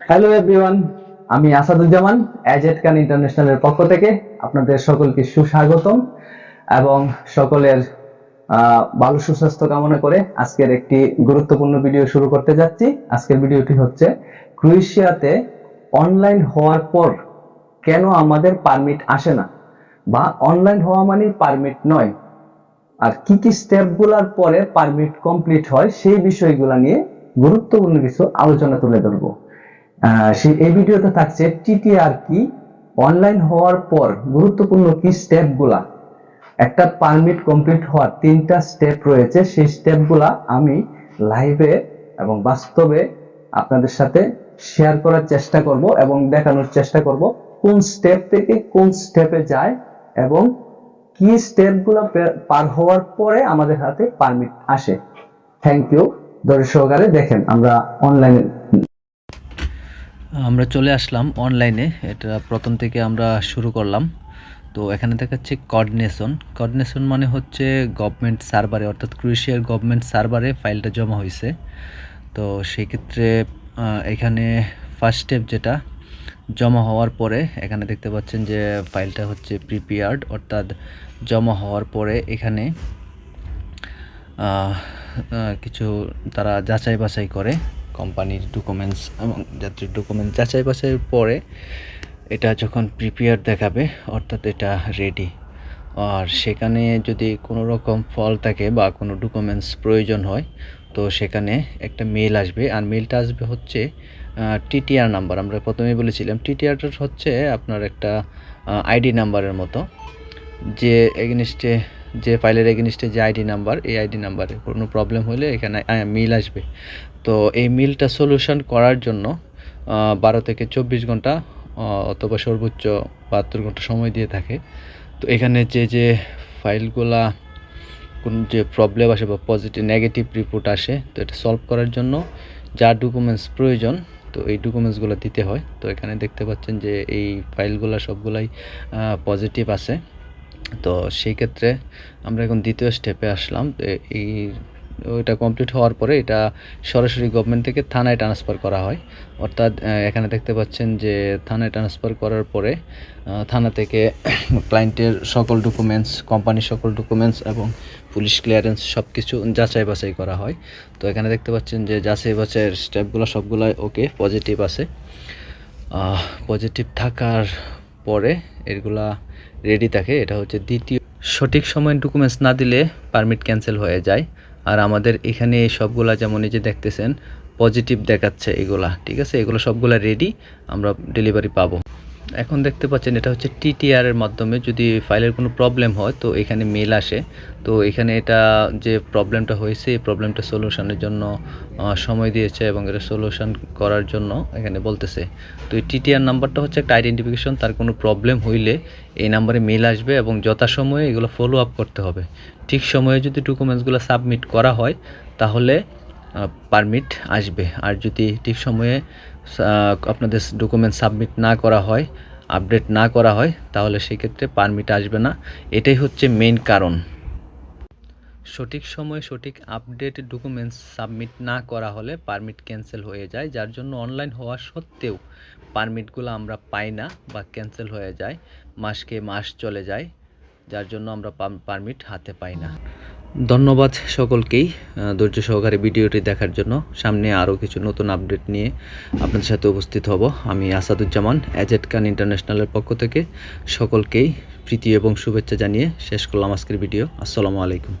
Hello everyone আমি আসাদুজ্জামান অ্যাজেট খান ইন্টারন্যাশনালের পক্ষ থেকে আপনাদের সকলকে সুস্বাগতম এবং সকলের ভালো সুস্বাস্থ্য কামনা করে আজকের একটি গুরুত্বপূর্ণ ভিডিও শুরু করতে যাচ্ছি। আজকের ভিডিওটি হচ্ছে, ক্রোয়েশিয়াতে অনলাইন হওয়ার পর কেন আমাদের পারমিট আসে না? বা অনলাইন হওয়া মানে পারমিট নয়। আর কি কি স্টেপগুলার পরে পারমিট কমপ্লিট হয় সেই বিষয়গুলো নিয়ে গুরুত্বপূর্ণ কিছু আলোচনা তুলে ধরবো। সেই এই ভিডিওতে থাকছে টিটিআর কি? অনলাইন হওয়ার পর গুরুত্বপূর্ণ কি স্টেপগুলা? একটা পারমিট কমপ্লিট হওয়ার তিনটা স্টেপ রয়েছে। সেই স্টেপগুলা আমি লাইভে এবং বাস্তবে আপনাদের সাথে শেয়ার করার চেষ্টা করব এবং দেখানোর চেষ্টা করব কোন স্টেপ থেকে কোন স্টেপে যায় এবং কি স্টেপগুলো পার হওয়ার পরে আমাদের হাতে পারমিট আসে। থ্যাংক ইউ ধৈর্য সহকারে দেখেন, আমরা অনলাইনে আমরা চলে আসলাম অনলাইনে এটা প্রথম থেকে আমরা শুরু করলাম। তো এখানে দেখাচ্ছে কোঅর্ডিনেশন কোঅর্ডিনেশন মানে হচ্ছে গভর্নমেন্ট সার্ভারে অর্থাৎ ক্রুয়েশিয়ার গভর্নমেন্ট সার্ভারে ফাইলটা জমা হয়েছে তো সেই ক্ষেত্রে এখানে ফার্স্ট স্টেপ যেটা, জমা হওয়ার পরে এখানে দেখতে পাচ্ছেন যে ফাইলটা হচ্ছে প্রিপেয়ার্ড অর্থাৎ জমা হওয়ার পরে এখানে কিছু তারা যাচাই বাছাই করে। কোম্পানির ডকুমেন্টস এবং যাত্রীর ডকুমেন্টস যাচাই বাছাইয়ের পরে এটা যখন প্রিপেয়ার দেখাবে, অর্থাৎ এটা রেডি আর সেখানে যদি কোনো রকম ফল থাকে বা কোনো ডকুমেন্টস প্রয়োজন হয়, তো সেখানে একটা মেল আসবে। আর মেলটা আসবে হচ্ছে টিটিআর নাম্বার আমরা প্রথমেই বলেছিলাম টিটিআরটা হচ্ছে আপনার একটা আইডি নাম্বারের মতো। যে এগেনিস্টে যে ফাইলের এগেনিস্টে যে আইডি নাম্বার এই আইডি নাম্বারে কোনো প্রবলেম হলে এখানে মিল আসবে। তো এই মিলটা সলিউশন করার জন্য বারো থেকে চব্বিশ ঘণ্টা অথবা সর্বোচ্চ বাহাত্তর ঘণ্টা সময় দিয়ে থাকে। তো এখানে যে যে ফাইলগুলা কোন যে প্রবলেম আসে বা পজিটিভ নেগেটিভ রিপোর্ট আসে, তো এটা সলভ করার জন্য যা ডকুমেন্টস প্রয়োজন, তো এই ডকুমেন্টসগুলো দিতে হয়। তো এখানে দেখতে পাচ্ছেন যে এই ফাইলগুলো সবগুলাই পজিটিভ আছে। তো সেই ক্ষেত্রে আমরা এখন দ্বিতীয় স্টেপে আসলাম। এই, ওইটা কমপ্লিট হওয়ার পরে এটা সরাসরি গভর্নমেন্ট থেকে থানায় ট্রান্সফার করা হয়। অর্থাৎ এখানে দেখতে পাচ্ছেন যে থানায় ট্রান্সফার করার পরে থানা থেকে ক্লায়েন্টের সকল ডকুমেন্টস কোম্পানির সকল ডকুমেন্টস এবং পুলিশ ক্লিয়ারেন্স সব কিছু যাচাই বাছাই করা হয়। তো এখানে দেখতে পাচ্ছেন যে যাচাই বাছাইয়ের স্টেপগুলো সবগুলাই ওকে পজিটিভ আছে। পজিটিভ থাকার পরে এগুলা রেডি থাকে, এটা হচ্ছে দ্বিতীয়। সঠিক সময় ডকুমেন্টস না দিলে পারমিট ক্যান্সেল হয়ে যায়। আর আমাদের এখানে এই সবগুলা যেমন এই যে দেখতেছেন পজিটিভ দেখাচ্ছে এগুলা, ঠিক আছে? এগুলো সবগুলা রেডি আমরা ডেলিভারি পাবো। এখন দেখতে পাচ্ছেন এটা হচ্ছে টিটিআর এর মাধ্যমে যদি ফাইলের কোনো প্রবলেম হয়, তো এখানে মেল আসে। তো এখানে এটা যে প্রবলেমটা হয়েছে, এই প্রবলেমটা সলিউশনের জন্য সময় দিয়েছে এবং এটা সলিউশন করার জন্য এখানে বলতেছে। তো এই টিটিআর নাম্বারটা হচ্ছে একটা আইডেন্টিফিকেশন, তার কোনো প্রবলেম হইলে এই নাম্বারে মেল আসবে এবং যথাসময়ে এগুলো ফলো আপ করতে হবে। ঠিক সময়ে যদি ডকুমেন্টসগুলো সাবমিট করা হয়, তাহলে পারমিট আসবে। আর যদি ঠিক সময়ে আপনাদের ডকুমেন্ট সাবমিট না করা হয় আপডেট না করা হয়, তাহলে সেক্ষেত্রে পারমিট আসবে না। এটাই হচ্ছে মেইন কারণ। সঠিক সময়ে সঠিক আপডেট ডকুমেন্টস সাবমিট না করা হলে পারমিট ক্যান্সেল হয়ে যায়, যার জন্য অনলাইন হওয়া সত্ত্বেও পারমিটগুলো আমরা পাই না বা ক্যান্সেল হয়ে যায়, মাসকে মাস চলে যায়, যার জন্য আমরা পারমিট হাতে পাই না। ধন্যবাদ সকলকেই ধৈর্য সহকারে ভিডিওটি দেখার জন্য। সামনে আরও কিছু নতুন আপডেট নিয়ে আপনাদের সাথে উপস্থিত হব। আমি আসাদুজ্জামান অ্যাজেট খান ইন্টারন্যাশনালের পক্ষ থেকে সকলকেই প্রীতি এবং শুভেচ্ছা জানিয়ে শেষ করলাম আজকের ভিডিও। আসসালামু আলাইকুম।